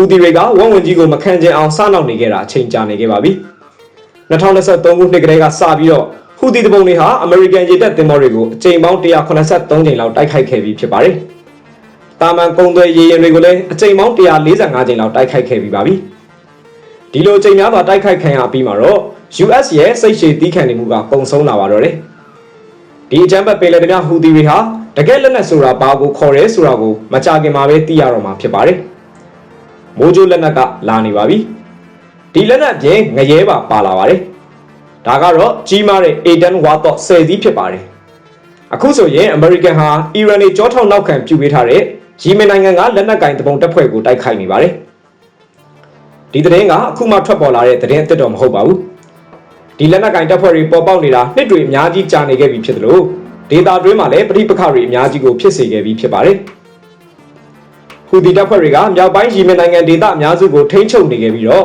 ဟူသီတွေကဝမ်ဝင်ကြီးကိုမခံကျင်အောင်စနောက်နေခဲ့တာအချိန်ကြာနေခဲ့ပါပြီ2023ခုနှစ်ကတည်းကစပြီးတော့ဟူသီတပုံတွေဟာအမေရိကန်ရေတပ်သင်္ဘောတွေကိုအကြိမ်ပေါင်း183ကြိမ်လောက်တိုက်ခိုက်ခဲ့ပြီးဖြစ်ပါတယ်တာမန်ကုန်းသွဲရေရင်တွေကိုလည်းအကြိမ်ပေါင်း145ကြိမ်လောက်တိုက်ခိုက်ခဲ့ပြီးပါပြီဒီလိုအကြိမ်များစွာတိုက်ခိုက်ခံရပြီးမှာတော့ US ရဲ့စိတ်ရှည်တီးခံနေမှုကပုံဆုံးလာပါတော့တယ်ဒီအကြမ်းဖက်ပင်လယ်ဓမြဟူသီတွေဟာတကယ်လက်နက်ဆိုတာဘာကိုခေါ်ရဲဆိုတာကိုမကြခင်မှာပဲသိရတော့မှာဖြစ်ပါတယ် မိုးကြိုးလက်နက်ကလာနေပါပြီဒီလက်နက်ပြင်ငရဲပါပါလာပါတယ်ဒါကတော့ကြီးမားတဲ့ A10 ဝါတော့10စီးဖြစ်ပါတယ်အခုဆိုရင်အမေရိကန်ဟာအီရန်နေကြောထောက်နောက်ခံပြုပေးထားတဲ့ယီမင်နိုင်ငံကလက်နက်ကင်တပုံတပ်ဖွဲ့ကိုတိုက်ခိုက်နေပါတယ်ဒီသတင်းကအခုမှထွက်ပေါ်လာတဲ့သတင်းအသစ်တော့မဟုတ်ပါဘူးဒီလက်နက်ကင်တပ်ဖွဲ့တွေပေါ်ပေါက်နေတာနှစ်တွေအများကြီးကြာနေခဲ့ပြီဖြစ်သလိုဒေတာတွင်းမှာလည်းပဋိပက္ခတွေအများကြီးကိုဖြစ်စေခဲ့ပြီးဖြစ်ပါတယ် ဟူဒီတပ်ဖွဲ့တွေကမြောက်ပိုင်းယီမင်နိုင်ငံဒေသအများစုကိုထိန်းချုပ်နေခဲ့ပြီးတော့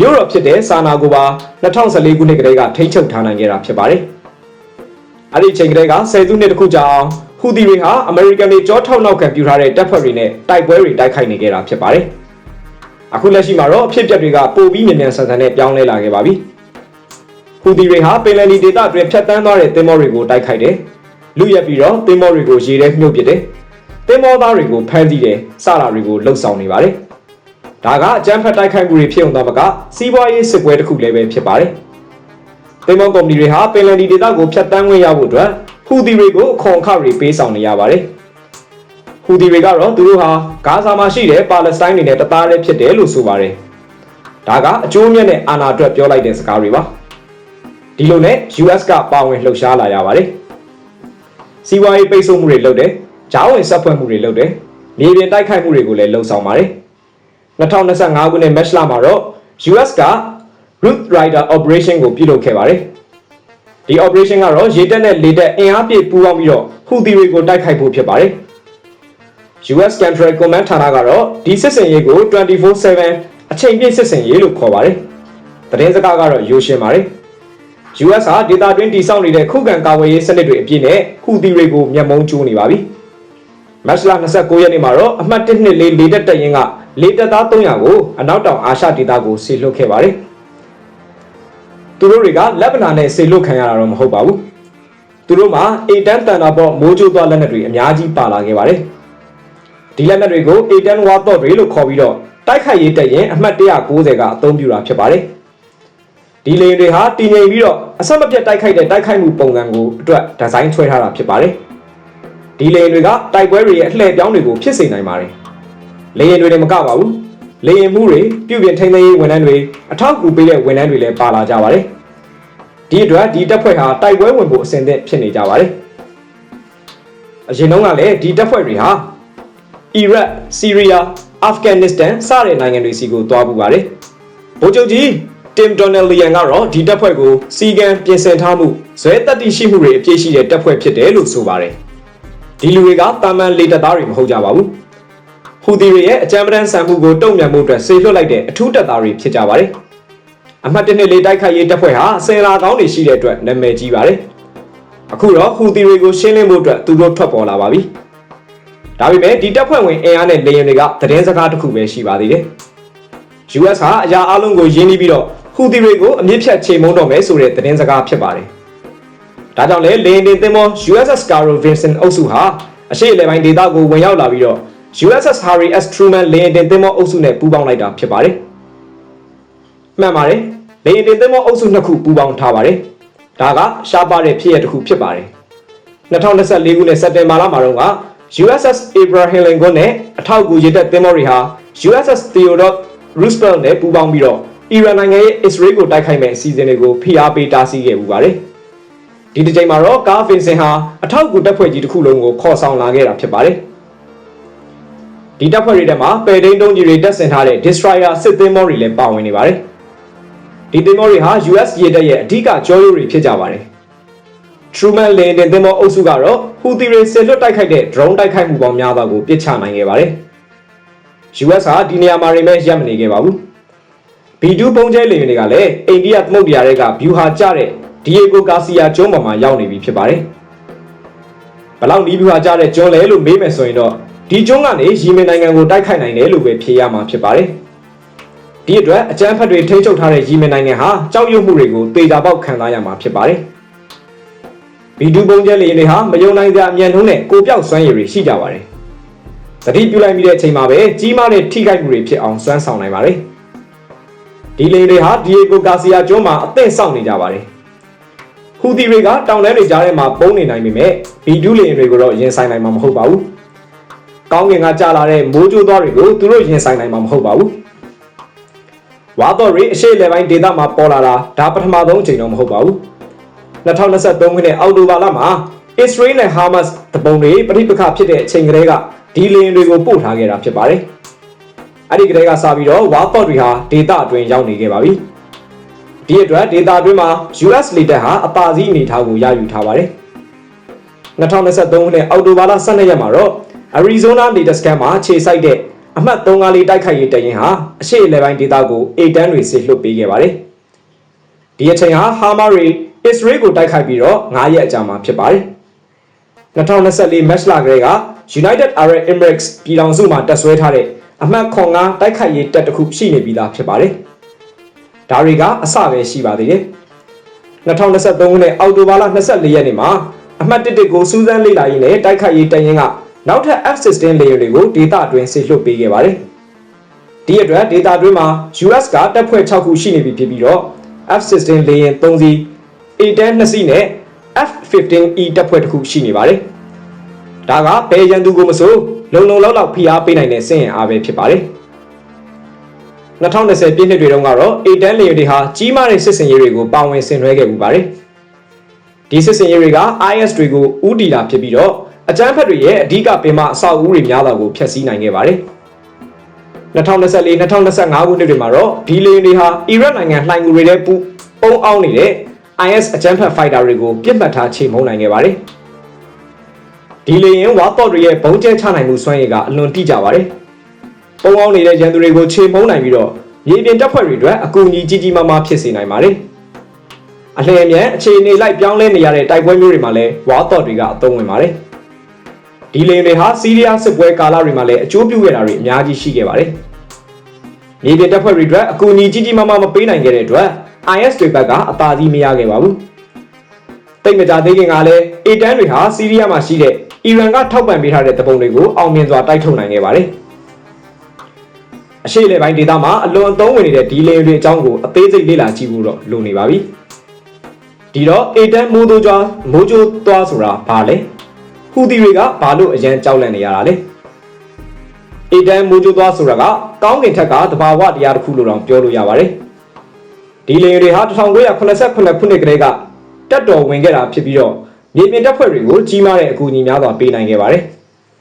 မြို့တော်ဖြစ်တဲ့ဆာနာကိုပါ2014ခုနှစ်ကတည်းကထိန်းချုပ်ထားနိုင်ခဲ့တာဖြစ်ပါတယ်။အဲ့ဒီအချိန်ကတည်းကဆယ်စုနှစ်တခုကြာအောင်ဟူဒီတွေဟာအမေရိကန်တွေကြောထောက်နောက်ခံပြုထားတဲ့တပ်ဖွဲ့တွေနဲ့တိုက်ပွဲတွေတိုက်ခိုက်နေခဲ့တာဖြစ်ပါတယ်။အခုလက်ရှိမှာတော့အဖြစ်အပျက်တွေကပိုပြီးမြန်မြန်ဆန်ဆန်နဲ့ပြောင်းလဲလာခဲ့ပါပြီ။ဟူဒီတွေဟာပင်လယ်နီဒေသအတွင်းဖြတ်တန်းသွားတဲ့သင်္ဘောတွေကိုတိုက်ခိုက်တယ်။လူရက်ပြီးတော့သင်္ဘောတွေကိုရေထဲမြုပ်ပစ်တယ်။ သင်္ဘောသားတွေကိုဖမ်းဆီးတယ်။စတာတွေကိုလှုပ်ဆောင်နေပါတယ်။ဒါကအကြမ်းဖက်တိုက်ခိုက်မှုတွေဖြစ်ုံသားမကစီးပွားရေးစစ်ပွဲတစ်ခုလည်းပဲဖြစ်ပါတယ်။သင်္ဘောကုမ္ပဏီတွေဟာပင်လယ်နီဒေသကိုဖြတ်တန်းခွင့်ရဖို့အတွက်ဟူဒီတွေကိုအခွန်အခတွေပေးဆောင်နေရပါတယ်။ဟူဒီတွေကတော့သူတို့ဟာဂါဇာမှာရှိတဲ့ပါလက်စတိုင်းတွေနဲ့တသားတည်းဖြစ်တယ်လို့ဆိုပါတယ်။ဒါကအကျိုးမြတ်နဲ့အာဏာအတွက်ပြောလိုက်တဲ့စကားတွေပါ။ဒီလိုနဲ့ US ကပါဝင်လှုပ်ရှားလာရပါတယ်။စီးပွားရေးပိတ်ဆို့မှုတွေလုပ်တယ်။ ဂျားဝင်ဆက်ဖွဲ့မှုတွေလုပ်တယ်။မြေပြင်တိုက်ခိုက်မှုတွေကိုလည်းလှုံ့ဆော်ပါတယ်။2025ခုနှစ်မတ်လမှာတော့ US က Root Rider Operation ကိုပြုလုပ်ခဲ့ပါတယ်။ဒီ operation ကတော့ရေတပ်နဲ့လေတပ်အင်အားပြည့်ပူးပေါင်းပြီးတော့ဟူသီတွေကိုတိုက်ခိုက်ဖို့ဖြစ်ပါတယ်။ US Central Command ဌာနကတော့ဒီစစ်စင်ရေးကို24/7အချိန်ပြည့်စစ်စင်ရေးလို့ခေါ်ပါတယ်။သတင်းစကားကတော့ရိုးရှင်းပါတယ်။ US ဟာဒေတာတွင်းတည်ဆောက်နေတဲ့ခုခံကာကွယ်ရေးစနစ်တွေအပြည့်နဲ့ဟူသီတွေကိုမျက်မှောင်းကျိုးနေပါပြီ။ မတ်လ29ရက်နေ့မှာတော့အမှတ်124လေတပ်တပ်ရင်းကလေတပ်သား300ကိုအနောက်တောင်အာရှဒေသကိုဆေလွတ်ခဲ့ပါတယ်။သူတို့တွေကလက်ဗနာနဲ့ဆေလွတ်ခံရတာတော့မဟုတ်ပါဘူး။သူတို့မှာအေတန်တန်တာပေါ့မိုးကြိုးသွားလက်နက်တွေအများကြီးပါလာခဲ့ပါတယ်။ဒီလက်နက်တွေကိုအေတန်ဝါတော့တွေလို့ခေါ်ပြီးတော့တိုက်ခိုက်ရေးတပ်ရင်အမှတ်190ကအသုံးပြုတာဖြစ်ပါတယ်။ဒီလေတွေဟာတည်ငြိမ်ပြီးတော့အဆက်မပြတ်တိုက်ခိုက်တဲ့တိုက်ခိုက်မှုပုံစံကိုအတွက်ဒီဇိုင်းဆွဲထားတာဖြစ်ပါတယ်။ ဒီလေတွေကတိုက်ပွဲတွေရဲ့အလှည့်ပြောင်းတွေကိုဖြစ်စေနိုင်ပါတယ်။လေရင်တွေလည်းမကပါဘူး။လေရင်မှုတွေပြုပြင်ထိန်းသိမ်းရေးဝန်ထမ်းတွေအထောက်အကူပေးတဲ့ဝန်ထမ်းတွေလည်းပါလာကြပါတယ်။ဒီအတွက်ဒီတပ်ဖွဲ့ဟာတိုက်ပွဲဝင်ဖို့အဆင်သင့်ဖြစ်နေကြပါတယ်။အရင်တုန်းကလည်းဒီတပ်ဖွဲ့တွေဟာအီရတ်၊ဆီးရီးယား၊အာဖဂန်နစ္စတန်စတဲ့နိုင်ငံတွေစီကိုတွားပူပါတယ်။ဗိုလ်ချုပ်ကြီးတင်ဒေါ်နယ်လီယန်ကတော့ဒီတပ်ဖွဲ့ကိုစီကံပြင်ဆင်ထားမှုဇွဲတက်တိရှိမှုတွေအပြည့်ရှိတဲ့တပ်ဖွဲ့ဖြစ်တယ်လို့ဆိုပါတယ်။ ဒီလူတွေကတာမန်လေတပ်သားတွေမဟုတ်ကြပါဘူး။ဟူသီတွေရဲ့အကြမ်းပတမ်းဆန်မှုကိုတုံ့ပြန်မှုအတွက်ဆေလွှတ်လိုက်တဲ့အထူးတပ်သားတွေဖြစ်ကြပါတယ်။အမှတ်တစ်နှစ်လေးတိုက်ခိုက်ရေးတပ်ဖွဲ့ဟာဆယ်လာကောင်းတွေရှိတဲ့အတွက်နာမည်ကြီးပါတယ်။အခုတော့ဟူသီတွေကိုရှင်းလင်းဖို့အတွက်သူတို့ထွက်ပေါ်လာပါပြီ။ဒါပေမဲ့ဒီတပ်ဖွဲ့ဝင်အင်အားနဲ့လေယာဉ်တွေကသတင်းစကားတစ်ခုပဲရှိပါသေးတယ်။ US ဟာအရာအလုံးကိုယင်းပြီးပြီးတော့ဟူသီတွေကိုအမြင့်ဖြတ်ချိန်မုံတော့မယ်ဆိုတဲ့သတင်းစကားဖြစ်ပါတယ်။ ဒါကြောင့်လေလေယာဉ်တင်သင်္ဘော USS Carl Vinson အုပ်စုဟာအရှေ့အလယ်ပိုင်းဒေသကိုဝင်ရောက်လာပြီးတော့ USS Harry S Truman လေယာဉ်တင်သင်္ဘောအုပ်စုနဲ့ပူးပေါင်းလိုက်တာဖြစ်ပါတယ်။မှန်ပါတယ်။လေယာဉ်တင်သင်္ဘောအုပ်စုနှစ်ခုပူးပေါင်းထားပါတယ်။ဒါကရှားပါတဲ့ဖြစ်ရတစ်ခုဖြစ်ပါတယ်။2024ခုနှစ်စက်တင်ဘာလမှာတော့က USS Abraham Lincoln နဲ့အထောက်အကူရေတပ်သင်္ဘောတွေဟာ USS Theodore Roosevelt နဲ့ပူးပေါင်းပြီးတော့အီရန်နိုင်ငံရဲ့အစ္စရေးကိုတိုက်ခိုက်မဲ့အစီအစဉ်တွေကိုဖိအားပေးတားဆီးခဲ့ပူပါတယ်။ ဒီတစ်ချိန်မှာတော့ကာဖင်စင်ဟာအထောက်အကူတပ်ဖွဲ့ကြီးတစ်ခုလုံးကိုခေါ်ဆောင်လာခဲ့တာဖြစ်ပါတယ်။ဒီတပ်ဖွဲ့တွေထဲမှာပယ်ဒိန်းတုံးကြီးတွေတပ်ဆင်ထားတဲ့ Destroyer စစ်သင်္ဘောတွေလည်းပါဝင်နေပါတယ်။ဒီသင်္ဘောတွေဟာ US ရေတပ်ရဲ့အဓိကကြောရိုးတွေဖြစ်ကြပါတယ်။ Truman လေယာဉ်တင်သင်္ဘောအုပ်စုကတော့ဟူသီတွေဆင်လွတ်တိုက်ခိုက်တဲ့ drone တိုက်ခိုက်မှုပေါင်းများစွာကိုပစ်ချနိုင်ခဲ့ပါတယ်။ US ဟာဒီနေရာမှာနေမဲ့ရပ်မနေခဲ့ပါဘူး။ B2 ပုံကျဲလေယာဉ်တွေကလည်းအိန္ဒိယသမုဒ္ဒရာတွေကဗျူဟာကျတဲ့ ဒီယေဂိုကာစီယာကျွန်းပေါ်မှာရောက်နေပြီဖြစ်ပါတယ်။ဘလောက်နီးဗျူဟာကျတဲ့ကျွန်းလဲလို့မေးမယ်ဆိုရင်တော့ဒီကျွန်းကနေယီမင်နိုင်ငံကိုတိုက်ခိုက်နိုင်တယ်လို့ပဲဖြေရမှာဖြစ်ပါတယ်ဒီအတွက်အကြမ်းဖက်တွေထိန်းချုပ်ထားတဲ့ယီမင်နိုင်ငံဟာကြောက်ရွံ့မှုတွေကိုတေချာပေါက်ခံစားရမှာဖြစ်ပါတယ်ဗီဒူပုံကျဲလေတွေဟာမယုံနိုင်စရာအမြန်နှုံးနဲ့ကိုပြောက်စွမ်းရည်တွေရှိကြပါတယ်သတိပြုလိုက်မိတဲ့အချိန်မှာပဲကြီးမားတဲ့ထိခိုက်မှုတွေဖြစ်အောင်စွမ်းဆောင်နိုင်ပါတယ်ဒီလေတွေဟာဒီယေဂိုဂါစီယာကျွန်းမှာအသင့်ဆောင်နေကြပါတယ် ဟူသီတွေကတောင်တန်းတွေကြားထဲမှာပုံနေနိုင်ပေမဲ့ဗီဒူလေတွေကိုတော့ရင်ဆိုင်နိုင်မှာမဟုတ်ပါဘူးကောင်းကင်ကကြာလာတဲ့မိုးကြိုးသွားတွေကိုသူတို့ရင်ဆိုင်နိုင်မှာမဟုတ်ပါဘူးဝါတော်ရီအရှိလေပိုင်းဒေသမှာပေါ်လာတာဒါပထမဆုံးအချိန်တော့မဟုတ်ပါဘူး2023ခုနှစ်အောက်တိုဘာလမှာအစ္စရေးနဲ့ဟာမတ်စ်တပုံတွေပဋိပက္ခဖြစ်တဲ့အချိန်ကလေးကဒီလင်းတွေကိုပို့ထားခဲ့တာဖြစ်ပါတယ်။အဲ့ဒီကလေးကစပြီးတော့ဝါတော့တွေဟာဒေတာအတွင်းရောက်နေခဲ့ပါပြီ။ ဒီအတွက်ဒေတာအတွင်းမှာ US လေတပ်ဟာအပါစီးအနေထားကိုရယူထားပါတယ်။2023ခုနှစ်အောက်တိုဘာလ12ရက်မှာတော့ Arizona လေတပ်စခန်းမှာခြေစိုက်တဲ့အမှတ်3လေးတိုက်ခိုက်ရေးတရင်ဟာအရှေ့အလယ်ပိုင်းဒေသကိုအေတန်းတွေဆစ်လွှတ်ပေးခဲ့ပါတယ်။ဒီအချိန်ဟာဟာမာရီအစ္စရေးကိုတိုက်ခိုက်ပြီးတော့9ရက်အကြာမှာဖြစ်ပါတယ်2024 match လကလေးက United Arab Emirates ပြည်ထောင်စုမှာတက်ဆွဲထားတဲ့အမှတ်ခွန်9တိုက်ခိုက်ရေးတပ်တစ်ခုရှိနေပြီးသားဖြစ်ပါတယ် ဒါတွေကအစပဲရှိပါသေးတယ်2023ခုနှစ်အောက်တိုဘာလ24ရက်နေ့မှာအမှတ်1တစ်ကိုစူးစမ်းလေ့လာရင်းနဲ့တိုက်ခိုက်ရေးတရင်ကနောက်ထပ် F16 လေယာဉ်တွေကိုဒေတာအတွင်းဆေလွှတ်ပေးခဲ့ပါတယ်ဒီအတွက်ဒေတာအတွင်းမှာ US ကတပ်ဖွဲ့6ခုရှိနေပြီဖြစ်ပြီးတော့ F16 လေယာဉ်3စီး A10 2စီးနဲ့ F15E တပ်ဖွဲ့တစ်ခုရှိနေပါတယ်။ဒါကဘယ်ရန်သူကိုမဆိုလုံလုံလောက်လောက်ဖိအားပေးနိုင်တဲ့စင်ရင်အားပဲဖြစ်ပါတယ်။ 2020ပြည့်နှစ်တွေတုန်းကတော့ A10 လေယာဉ်တွေဟာကြီးမားတဲ့စစ်စင်ရေးတွေကိုပါဝင်ဆင်နွှဲခဲ့မှုပါတယ်။ဒီစစ်စင်ရေးတွေက IS တွေကိုဥတီလာဖြစ်ပြီးတော့အကြမ်းဖက်တွေရဲ့အဓိကပင်မအဆောက်အဦတွေများတာကိုဖျက်ဆီးနိုင်ခဲ့ပါတယ်။2024-2025ခုနှစ်တွေမှာတော့ဒီလေယာဉ်တွေဟာအီရတ်နိုင်ငံလှိုင်ဂူတွေထဲပူပုံအောင်နေတဲ့ IS အကြမ်းဖက်ဖိုက်တာတွေကိုပြစ်မှတ်ထားချိန်မုံနိုင်ခဲ့ပါတယ်။ဒီလေရင်ဝါတော့တွေရဲ့ဘုံကျဲချနိုင်မှုစွမ်းရည်ကအလွန်တိကျပါတယ်။ ပုံအောင်နေတဲ့ရန်သူတွေကိုချိန်မုံနိုင်ပြီးတော့မြေပြင်တပ်ဖွဲ့တွေအတွက်အကူအညီကြီးကြီးမားမားဖြစ်စေနိုင်ပါတယ်။အလျင်အမြန်အခြေအနေလိုက်ပြောင်းလဲနေရတဲ့တိုက်ပွဲမျိုးတွေမှာလည်းဝါတော့တွေကအသုံးဝင်ပါတယ်။ဒီလေတွေဟာစီးရီးယားစစ်ပွဲကာလတွေမှာလည်းအကျိုးပြုခဲ့တာတွေအများကြီးရှိခဲ့ပါတယ်။မြေပြင်တပ်ဖွဲ့တွေအတွက်အကူအညီကြီးကြီးမားမားမပေးနိုင်ခဲ့တဲ့အတွက် IS တွေဘက်ကအသာစီးမရခဲ့ပါဘူး။တိတ်မကြသေးခင်ကလည်း A10 တွေဟာစီးရီးယားမှာရှိတဲ့အီရန်ကထောက်ပံ့ပေးထားတဲ့တပုံတွေကိုအောင်မြင်စွာတိုက်ထုတ်နိုင်ခဲ့ပါတယ်။ အရှိလေပိုင်းဒေသမှာအလွန်အသုံးဝင်နေတဲ့ဒီလေတွေအကြောင်းကိုအသေးစိတ်လေ့လာကြည့်ဖို့တော့လိုနေပါပြီ။ဒီတော့ A10 မိုးတိုးကြမိုးကြိုးသွားဆိုတာဘာလဲ။ဟူသီတွေကဘာလို့အရန်ကြောက်လန့်နေရတာလဲ။ A10 မိုးကြိုးသွားဆိုတာကကောင်းကင်ထက်ကတဘာဝတရားတစ်ခုလို့တော့ပြောလို့ရပါတယ်။ဒီလေတွေဟာ1989ခုနှစ်ကတည်းကတက်တော်ဝင်ခဲ့တာဖြစ်ပြီးတော့မြေပြင်တပ်ဖွဲ့တွေကိုကြီးမားတဲ့အကူအညီများစွာပေးနိုင်ခဲ့ပါတယ်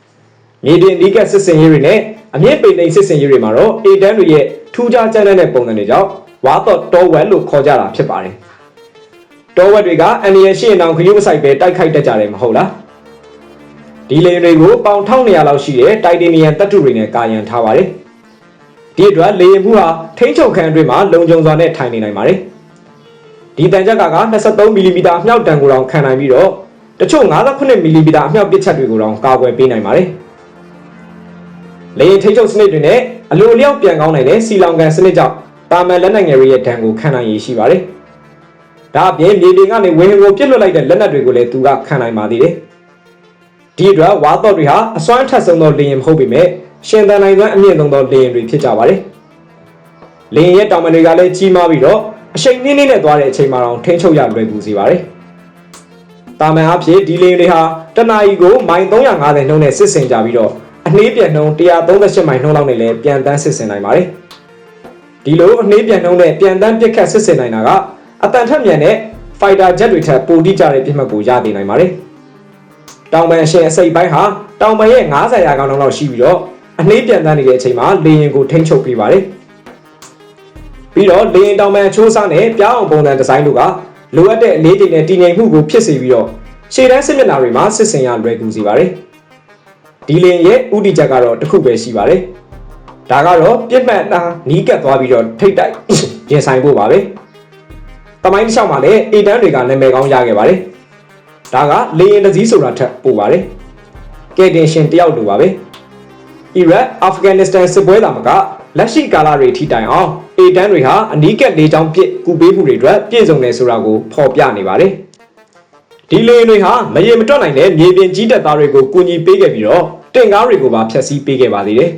။မြေပြင်ဒီကက်စစ်စင်ရေးတွေနဲ့ အမြင့်ပေလိန်စစ်စင်ရေးတွေမှာတော့ A10 တွေရဲ့ထူးခြားကြမ်းတဲ့ပုံစံတွေကြောင့်ဝါတော့တောဝက်လို့ခေါ်ကြတာဖြစ်ပါတယ်။တောဝက်တွေကအန်ရရှိရင်တောင်ခရုမဆိုင်ပဲတိုက်ခိုက်တတ်ကြတယ်မဟုတ်လား။ဒီလေတွေကိုပေါင်1200လောက်ရှိတဲ့တိုက်တေနီယမ်တပ်ထုတွေနဲ့ကာယံထားပါတယ်။ဒီအတွက်လေရင်မှုဟာထိန်းချုပ်ခန်းအတွင်းမှာလုံခြုံစွာနဲ့ထိုင်နေနိုင်ပါတယ်ဒီတန်ကြက်ကက23မီလီမီတာအမြောက်တန်ကိုတောင်ခံနိုင်ပြီးတော့တချို့58မီလီမီတာအမြောက်ပစ်ချက်တွေကိုတောင်ကာကွယ်ပေးနိုင်ပါတယ် လေရင်ထိန်းချုပ်စနစ်တွေနဲ့အလိုအလျောက်ပြန်ကောင်းနိုင်တဲ့စီလောင်ကန်စနစ်ကြောင့်တာမန်လက်နက်ငယ်တွေရဲ့ဒဏ်ကိုခံနိုင်ရရှိပါတယ်ဒါအပြင်မြေပြင်ကနေဝင်းကိုပြစ်လွတ်လိုက်တဲ့လက်နက်တွေကိုလည်းသူကခံနိုင်ပါသေးတယ်ဒီအတွက်ဝါတော့တွေဟာအစွမ်းထက်ဆုံးသောလေရင်မဟုတ်ပေမဲ့ရှင်သန်နိုင်စွမ်းအမြင့်ဆုံးသောလေယာဉ်တွေဖြစ်ကြပါတယ်။လေယာဉ်ရဲ့တောင်ပန်တွေကလည်းကြီးမားပြီးတော့အရှိန်နှင်းနှင်းနဲ့သွားတဲ့အချိန်မှာတော့ထိန်းချုပ်ရလွယ်ကူစေပါတယ်။တာမန်အဖြစ်ဒီလေယာဉ်တွေဟာတနအီကိုမိုင်350နှုန်းနဲ့စစ်ဆင်ကြပြီးတော့ အနှေးပြန်နှုန်း138မိုင်နှုန်းလောက်နဲ့လည်းပြန်တန်းစစ်ဆင်နိုင်ပါတယ်။ဒီလိုအနှေးပြန်နှုန်းနဲ့ပြန်တန်းပစ်ခတ်စစ်ဆင်နိုင်တာကအတန်ထက်မြန်တဲ့ fighter jet တွေထက်ပိုတိကျတဲ့ပြစ်မှတ်ကိုရနေနိုင်ပါတယ်။တောင်ပန်ရှင်အစိပ်ပိုင်းဟာတောင်ပန်ရဲ့90ရာခိုင်နှုန်းလောက်ရှိပြီးတော့အနှေးပြန်တန်းနေတဲ့အချိန်မှာလေရင်ကိုထိန်းချုပ်ပေးပါတယ်ပြီးတော့လေရင်တောင်ပန်ချိုးစားနဲ့ပြောင်းအောင်ပုံစံဒီဇိုင်းတို့ကလိုအပ်တဲ့အလေးချိန်နဲ့တည်ငြိမ်မှုကိုဖြစ်စေပြီးတော့ရှေ့တန်းစစ်မျက်နှာတွေမှာစစ်စင်ရလွယ်ကူစေပါတယ် ဒီလေရင်ရဲ့ဥတီချက်ကတော့တစ်ခုပဲရှိပါတယ်ဒါကတော့ပြစ်မှတ်နာနီးကပ်သွားပြီးတော့ထိတ်တိုက်ရင်ဆိုင်ဖို့ပါပဲတမိုင်းတစ်လျှောက်မှာလည်းအေတန်းတွေကနာမည်ကောင်းရခဲ့ပါတယ်ဒါကလေရင်တစည်းဆိုတာထက်ပိုပါတယ်ကဲတင်ရှင်တယောက်လိုပါပဲအီရတ်အာဖဂန်နစ္စတန်စစ်ပွဲသာမကလက်ရှိကာလတွေထိတိုင်အောင်အေတန်းတွေဟာအနီးကပ်လေးချောင်းပစ်ကူပေးမှုတွေအတွက်ပြည့်စုံတယ်ဆိုတာကိုဖော်ပြနေပါတယ် ဒီလေယာဉ်တွေဟာမရေမတွက်နိုင်တဲ့မြေပြင်ကြီးတပ်သားတွေကိုကူညီပေးခဲ့ပြီးတော့တင်ကားတွေကိုပါဖျက်ဆီးပေးခဲ့ပါသေးတယ်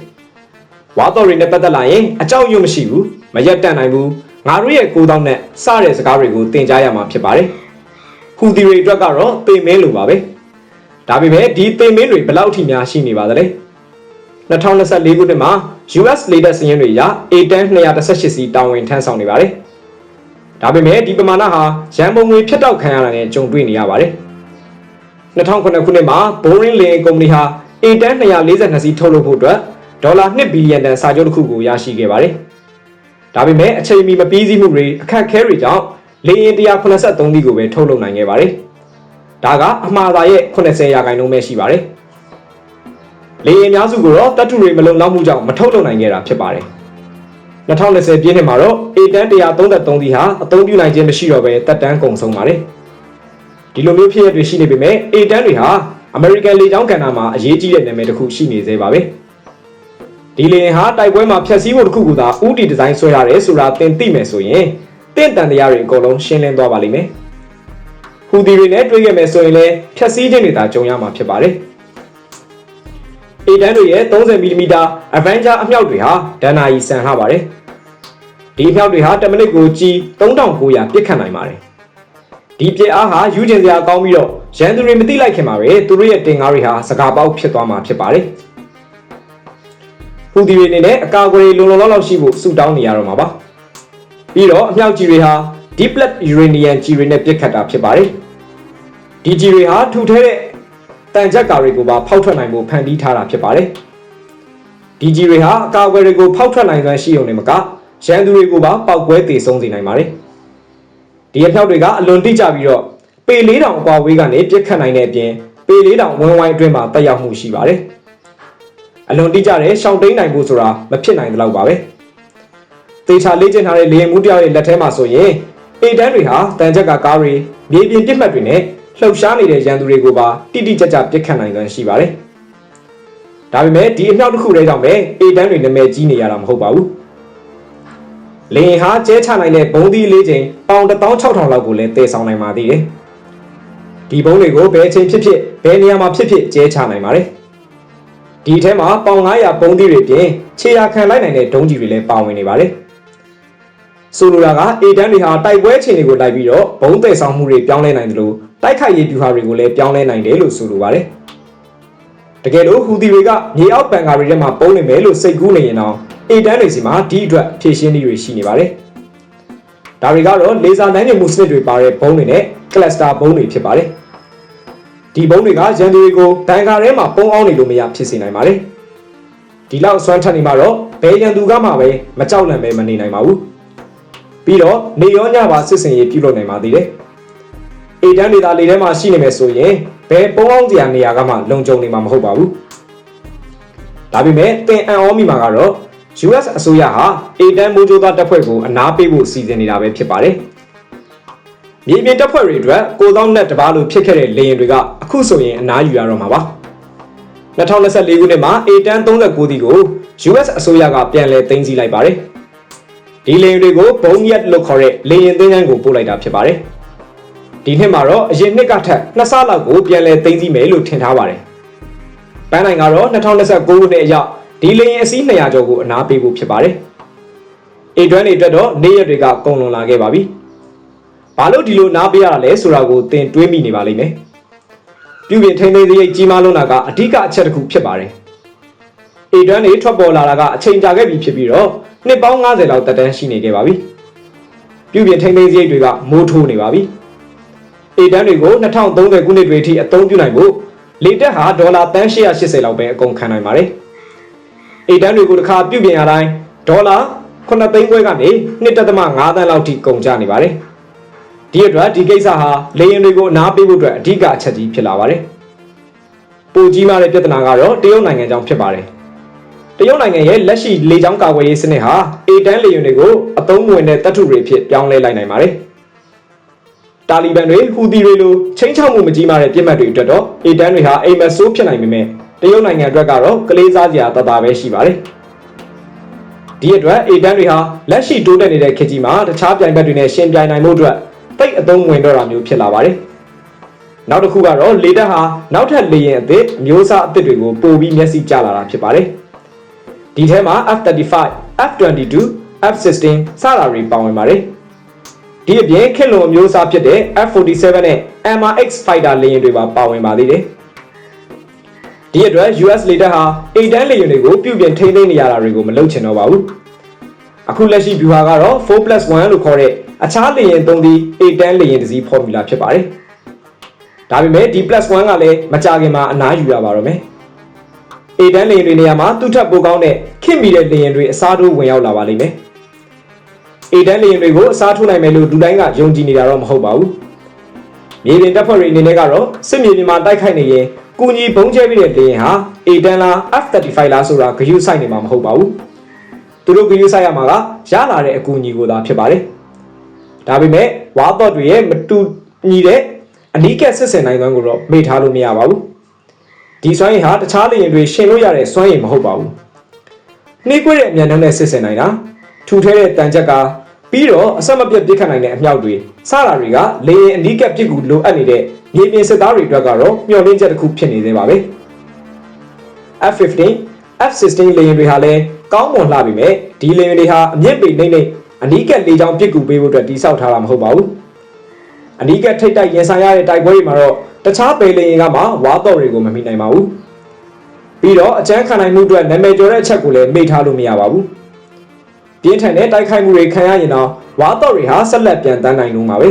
ဝါတော်တွေနဲ့ပတ်သက်လာရင်အကြောက်ရွံ့မရှိဘူးမရက်တန့်နိုင်ဘူးငါတို့ရဲ့ကိုးတောင်းနဲ့စတဲ့စကားတွေကိုသင်ကြားရမှာဖြစ်ပါတယ်ဟူဒီတွေအတွက်ကတော့သိမင်းလိုပါပဲဒါပေမဲ့ဒီသိမင်းတွေဘယ်လောက်ထိများရှိနေပါသလဲ2024ခုနှစ်မှာ US latest စည်းရင်းတွေအရ A10 218စီတာဝန်ထမ်းဆောင်နေပါတယ်။ ဒါပေမဲ့ဒီပမာဏဟာရန်ပုံငွေဖြတ်တောက်ခံရတာနဲ့ကြုံတွေ့နေရပါတယ်။2009ခုနှစ်မှာ Boring Lane ကုမ္ပဏီဟာ A10 242စီထုတ်လုပ်ဖို့အတွက်ဒေါ်လာ2ဘီလီယံတန်စာချုပ်တစ်ခုကိုရရှိခဲ့ပါတယ်။ဒါပေမဲ့အချိန်မီမပြီးစီးမှုတွေအခက်အခဲတွေကြောင့်လေယာဉ်183စီးကိုပဲထုတ်လုပ်နိုင်ခဲ့ပါတယ်။ဒါကအမှားသာရဲ့80ရာခိုင်နှုန်းပဲရှိပါတယ်။လေယာဉ်များစုကိုတော့တပ်ထုတွေမလုံလောက်မှုကြောင့်မထုတ်လုပ်နိုင်ခဲ့တာဖြစ်ပါတယ်။ 2020ပြည့်နှစ်မှာတော့ A10 133စီဟာအသုံးပြုနိုင်ခြင်းမရှိတော့ဘဲတက်တန်းကုန်ဆုံးပါတယ်။ဒီလိုမျိုးဖြစ်ရတွေရှိနေပေမဲ့ A10 တွေဟာ American လေကြောင်းကဏ္ဍမှာအရေးကြီးတဲ့နာမည်တစ်ခုရှိနေသေးပါပဲ။ဒီလေယာဉ်ဟာတိုက်ပွဲမှာဖျက်ဆီးဖို့တစ်ခုကသာဥတီဒီဇိုင်းဆွဲရတယ်ဆိုတာသင်သိမယ်ဆိုရင်တင့်တန်တရားတွေအကုန်လုံးရှင်းလင်းသွားပါလိမ့်မယ်။ဟူဒီတွေနဲ့တွေ့ခဲ့မယ်ဆိုရင်လည်းဖျက်ဆီးခြင်းတွေသာကြုံရမှာဖြစ်ပါတယ်။ A တန်းတွေရဲ့ 30mm Avenger အမြောက်တွေဟာဒဏ္ဍာရီဆန်လှပါတယ်။ ဒီအမြောက်တွေဟာ10မိနစ်ကိုကြီး3900ပစ်ခတ်နိုင်ပါတယ်။ဒီပြစ်အားဟာယူကျင်စရာကောင်းပြီးတော့ရန်သူတွေမသိလိုက်ခင်မှာပဲသူတို့ရဲ့တင်ကားတွေဟာစကားပေါက်ဖြစ်သွားမှာဖြစ်ပါတယ်။ဟူဒီတွေအနေနဲ့အကာအကွယ်လုံလုံလောက်လောက်ရှိဖို့စုတောင်းနေရတော့မှာပါ။ပြီးတော့အမြောက်ကြီးတွေဟာ deep lead uranium ကြီးတွေနဲ့ပစ်ခတ်တာဖြစ်ပါတယ်။ဒီကြီးတွေဟာထူထဲတဲ့တန်ချက်ကာတွေကိုပါဖောက်ထွက်နိုင်ဖို့ဖန်တီးထားတာဖြစ်ပါတယ်။ဒီကြီးတွေဟာအကာအကွယ်တွေကိုဖောက်ထွက်နိုင်စွမ်းရှိုံနဲ့မက ရန်သူတွေကိုပါပောက်ကွဲတည်ဆုံးစေနိုင်ပါတယ်။ဒီအဖြောက်တွေကအလွန်တိကျပြီးတော့ပေ4000အကွာဝေးကနေပြစ်ခတ်နိုင်တဲ့အပြင်ပေ4000ဝင်းဝိုင်းအတွင်းမှာတက်ရောက်မှုရှိပါတယ်။အလွန်တိကျတဲ့ရှောင်းတိန်နိုင်ဖို့ဆိုတာမဖြစ်နိုင်တဲ့လောက်ပါပဲ။တေချာလေ့ကျင့်ထားတဲ့လေရင်မှုတယောက်ရဲ့လက်ထဲမှာဆိုရင်ပေတန်းတွေဟာတန်ချက်ကကားတွေမြေပြင်ပြစ်မှတ်တွေနဲ့လှုပ်ရှားနေတဲ့ရန်သူတွေကိုပါတိတိကျကျပြစ်ခတ်နိုင်စွမ်းရှိပါတယ်။ဒါပေမဲ့ဒီအမြောက်တစ်ခုတည်းကြောင့်ပဲအေတန်းတွေနာမည်ကြီးနေရတာမဟုတ်ပါဘူး။ လေရင်ဟာကျဲချနိုင်တဲ့ဘုံသီးလေးချိန်ပေါင်16000လောက်ကိုလည်းတည်ဆောင်နိုင်ပါသေးတယ်။ဒီဘုံတွေကိုဘယ်အချိန်ဖြစ်ဖြစ်ဘယ်နေရာမှာဖြစ်ဖြစ်ကျဲချနိုင်ပါတယ်။ဒီထဲမှာပေါင်900ဘုံသီးတွေပြင်ခြေရာခံလိုက်နိုင်တဲ့ဒုံးကြီးတွေလည်းပါဝင်နေပါတယ်။ဆိုလိုတာကအေတန်းတွေဟာတိုက်ပွဲချိန်တွေကိုလိုက်ပြီးတော့ဘုံတည်ဆောင်မှုတွေပြောင်းလဲနိုင်တယ်လို့တိုက်ခိုက်ရေးဗျူဟာတွေကိုလည်းပြောင်းလဲနိုင်တယ်လို့ဆိုလိုပါတယ်။တကယ်လို့ဟူသီတွေကမြေအောက်ပန်ကာတွေထဲမှာပုံနေမယ်လို့စိတ်ကူးနေရင်တော့ အေတန်းတွေစီမှာဒီအတွက်ဖြည့်ရှင်းနည်းတွေရှိနေပါတယ်။ဒါတွေကတော့လေဆာနိုင်တဲ့မူစနစ်တွေပါတဲ့ဘုံတွေနဲ့ကလပ်စတာဘုံတွေဖြစ်ပါတယ်။ဒီဘုံတွေကရန်သူတွေကိုဘန်ကာထဲမှာပုံအောင်နေလို့မရဖြစ်စေနိုင်ပါတယ်။ဒီလောက်စွမ်းထက်နေမှာတော့ဘယ်ရန်သူကမှပဲမကြောက်လန့်ပဲမနေနိုင်ပါဘူး။ပြီးတော့နေရောညပါစစ်စင်ရေးပြုလုပ်နိုင်ပါသေးတယ်။အေတန်းဒေတာလေထဲမှာရှိနေမယ်ဆိုရင်ဘယ်ပုံအောင်စရာနေရာကမှလုံခြုံနေမှာမဟုတ်ပါဘူး။ဒါပေမဲ့တင်အံ့ဩမိမှာကတော့ US အစိုးရဟာအေတန်းမိုးကြိုးသားတပ်ဖွဲ့ကိုအနာပေးဖို့စီစဉ်နေတာပဲဖြစ်ပါတယ်။မြေပြင်တပ်ဖွဲ့တွေအတွက်ကိုသောင်းနဲ့တပားလိုဖြစ်ခဲ့တဲ့လေယာဉ်တွေကအခုဆိုရင်အနားယူရတော့မှာပါ။2024ခုနှစ်မှာအေတန်း39တီကို US အစိုးရကပြန်လည်သိမ်းဆည်းလိုက်ပါတယ်။ဒီလေယာဉ်တွေကိုဘုံရက်လို့ခေါ်တဲ့လေယာဉ်သင်္ကန်းကိုပို့လိုက်တာဖြစ်ပါတယ်။ဒီနှစ်မှာတော့အရင်နှစ်ကထက်နှစ်ဆလောက်ကိုပြန်လည်သိမ်းဆည်းမယ်လို့ထင်ထားပါတယ်။ပန်းနိုင်ကတော့2029ခုနှစ်အရောက် ဒီလေရင်အစီး200ကျော်ကိုအနားပေးဖို့ဖြစ်ပါတယ်။အေဒွန်းတွေအတွက်တော့နေရက်တွေကကုန်လွန်လာခဲ့ပါပြီ။ဘာလို့ဒီလိုနားပေးရတာလဲဆိုတာကိုသင်တွေးမိနေပါလိမ့်မယ်။ပြုပြင်ထိန်းသိမ်းစရိတ်ကြီးမားလွန်းတာကအဓိကအချက်တစ်ခုဖြစ်ပါတယ်။အေဒွန်းတွေထွက်ပေါ်လာတာကအချိန်ကြာခဲ့ပြီဖြစ်ပြီးတော့နှစ်ပေါင်း90လောက်တက်တန်းရှိနေခဲ့ပါပြီ။ပြုပြင်ထိန်းသိမ်းစရိတ်တွေကမိုးထိုးနေပါပြီ။အေတန်းတွေကို2030ခုနှစ်တွေအထိအသုံးပြုနိုင်ဖို့လေတက်ဟာဒေါ်လာ380လောက်ပဲအကုန်ခံနိုင်ပါတယ်။ အေတန်းတွေကိုတစ်ခါပြုပြင်ရတိုင်းဒေါ်လာ9သိန်းခွဲကနေ1.5သန်းလောက်ထိကုန်ကျနေပါတယ်။ဒီအတွက်ဒီကိစ္စဟာလေရင်တွေကိုအနားပေးဖို့အတွက်အဓိကအချက်ကြီးဖြစ်လာပါတယ်။ပိုကြီးမားတဲ့ပြဿနာကတော့တရုတ်နိုင်ငံကြောင့်ဖြစ်ပါတယ်။တရုတ်နိုင်ငံရဲ့လက်ရှိလေကြောင်းကာကွယ်ရေးစနစ်ဟာအေတန်းလေရင်တွေကိုအသုံးဝင်တဲ့တပ်ထုတွေဖြစ်ပြောင်းလဲလိုက်နိုင်ပါတယ်။တာလီဘန်တွေဟူသီတွေလိုချင်းချောက်မှုမကြီးမားတဲ့ပြစ်မှတ်တွေအတွက်တော့အေတန်းတွေဟာအိမ်မက်ဆိုးဖြစ်နိုင်ပေမဲ့ တရုတ်နိုင်ငံအတွက်ကတော့ကလေးစားစရာတသားပဲရှိပါတယ်ဒီအတွက်အေတန်းတွေဟာလက်ရှိတိုးတက်နေတဲ့ခေတ်ကြီးမှာတခြားပြိုင်ဘက်တွေနဲ့ရှင်ပြိုင်နိုင်မှုအတွက်တိတ်အသုံးဝင်တော့တာမျိုးဖြစ်လာပါတယ်နောက်တစ်ခုကတော့လေတပ်ဟာနောက်ထပ်လေယာဉ်အသစ်အမျိုးအစားအသစ်တွေကိုပို့ပြီးမျက်စိကျလာတာဖြစ်ပါတယ်ဒီထဲမှာ F35, F22, F16 စတာတွေပါဝင်ပါတယ်ဒီအပြင်ခေတ်လွန်အမျိုးအစားဖြစ်တဲ့ F47 နဲ့ MRX Fighter လေယာဉ်တွေပါပါဝင်ပါသေးတယ် ဒီအတွက် US လေတပ်ဟာအိတ်တန်းလေယာဉ်တွေကိုပြုပြင်ထိန်းသိမ်းနေရတာတွေကိုမလုပ်ချင်တော့ပါဘူးအခုလက်ရှိ view ဟာကတော့ 4+1 လို့ခေါ်တဲ့အခြားလေယာဉ်သုံးသည့်အိတ်တန်းလေယာဉ်တစ်စီး formula ဖြစ်ပါတယ်ဒါပေမဲ့ဒီ +1 ကလည်းမကြခင်မှာအနားယူရပါတော့မယ်အိတ်တန်းလေယာဉ်တွေနေရာမှာသူ့ထက်ပိုကောင်းတဲ့ခင်မီတဲ့လေယာဉ်တွေအစားထိုးဝင်ရောက်လာပါလိမ့်မယ်အိတ်တန်းလေယာဉ်တွေကိုအစားထိုးနိုင်မယ်လို့လူတိုင်းကယုံကြည်နေတာတော့မဟုတ်ပါဘူးမြေပြင်တပ်ဖွဲ့တွေအနေနဲ့ကတော့စစ်မြေပြင်မှာတိုက်ခိုက်နေရင် ကူညီဘုံကျဲပြီးတဲ့လေယာဉ်ဟာအိတ်တန်းလား F35 လားဆိုတာဂရုစိုက်နေမှာမဟုတ်ပါဘူးသူတို့ဂရုစိုက်ရမှာကရလာတဲ့အကူအညီကိုသာဖြစ်ပါတယ်ဒါပေမဲ့ဝါတော့တွေရဲ့မတူညီတဲ့အနီးကပ်စစ်စင်နိုင်သွမ်းကိုတော့မေ့ထားလို့မရပါဘူးဒီစွမ်းရည်ဟာတခြားလေယာဉ်တွေရှင်လို့ရတဲ့စွမ်းရည်မဟုတ်ပါဘူးနှိကွေးတဲ့အမြန်နှုန်းနဲ့စစ်စင်နိုင်တာထူထဲတဲ့တန်ချက်က ပြီးတော့အဆက်မပြတ်ပြစ်ခတ်နိုင်တဲ့အမြောက်တွေစတာတွေကလေယာဉ်အနီးကပ်ပြစ်ကူလိုအပ်နေတဲ့မြေပြင်စစ်သားတွေအတွက်ကတော့မျှော်လင့်ချက်တစ်ခုဖြစ်နေသေးပါပဲ F15 F16 လေယာဉ်တွေဟာလည်းကောင်းမွန်လှပြီမဲ့ဒီလေယာဉ်တွေဟာအမြင့်ပေနှိမ့်နှိမ့်အနီးကပ်လေကြောင်းပြစ်ကူပေးဖို့အတွက်တိစောက်ထားတာမဟုတ်ပါဘူးအနီးကပ်ထိတ်တိုက်ရင်ဆိုင်ရတဲ့တိုက်ပွဲတွေမှာတော့တခြားပေလေယာဉ်ကမှဝါတော့တွေကိုမမိနိုင်ပါဘူးပြီးတော့အကျန်းခံနိုင်မှုအတွက်နာမည်ကျော်တဲ့အချက်ကိုလည်းမေ့ထားလို့မရပါဘူး ပြင်းထန်တဲ့တိုက်ခိုက်မှုတွေခံရရင်တော့ဝါတော့တွေဟာဆက်လက်ပြန်တန်းနိုင်လို့မှာပဲ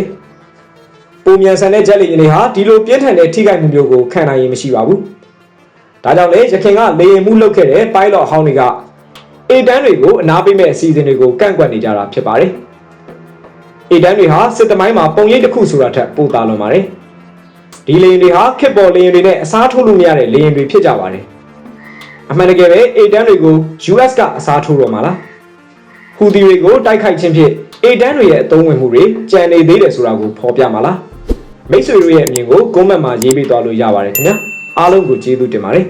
ပုံမြန်ဆန်တဲ့ဂျက်လေယာဉ်တွေဟာဒီလိုပြင်းထန်တဲ့ထိခိုက်မှုမျိုးကိုခံနိုင်ရင်မရှိပါဘူးဒါကြောင့်လေရခင်ကလေယာဉ်မှုလုပ်ခဲ့တဲ့ pilot ဟောင်းတွေကအေတန်းတွေကိုအနာပေးမဲ့အစီအစဉ်တွေကိုကန့်ကွက်နေကြတာဖြစ်ပါတယ်အေတန်းတွေဟာစစ်တမိုင်းမှာပုံရိပ်တစ်ခုဆိုတာထက်ပိုသာလွန်ပါတယ်ဒီလေယာဉ်တွေဟာခစ်ပေါ်လေယာဉ်တွေနဲ့အစားထိုးလို့မရတဲ့လေယာဉ်တွေဖြစ်ကြပါတယ်အမှန်တကယ်ပဲအေတန်းတွေကို US ကအစားထိုးတော့မှာလား ဟူဒီတွေကိုတိုက်ခိုက်ခြင်းဖြင့်အေတန်းတွေရဲ့အသုံးဝင်မှုတွေကြံနေသေးတယ်ဆိုတာကိုဖော်ပြမှာလားမိတ်ဆွေတို့ရဲ့အမြင်ကို comment မှာရေးပေးသွားလို့ရပါတယ်ခင်ဗျာအားလုံးကိုကျေးဇူးတင်ပါတယ်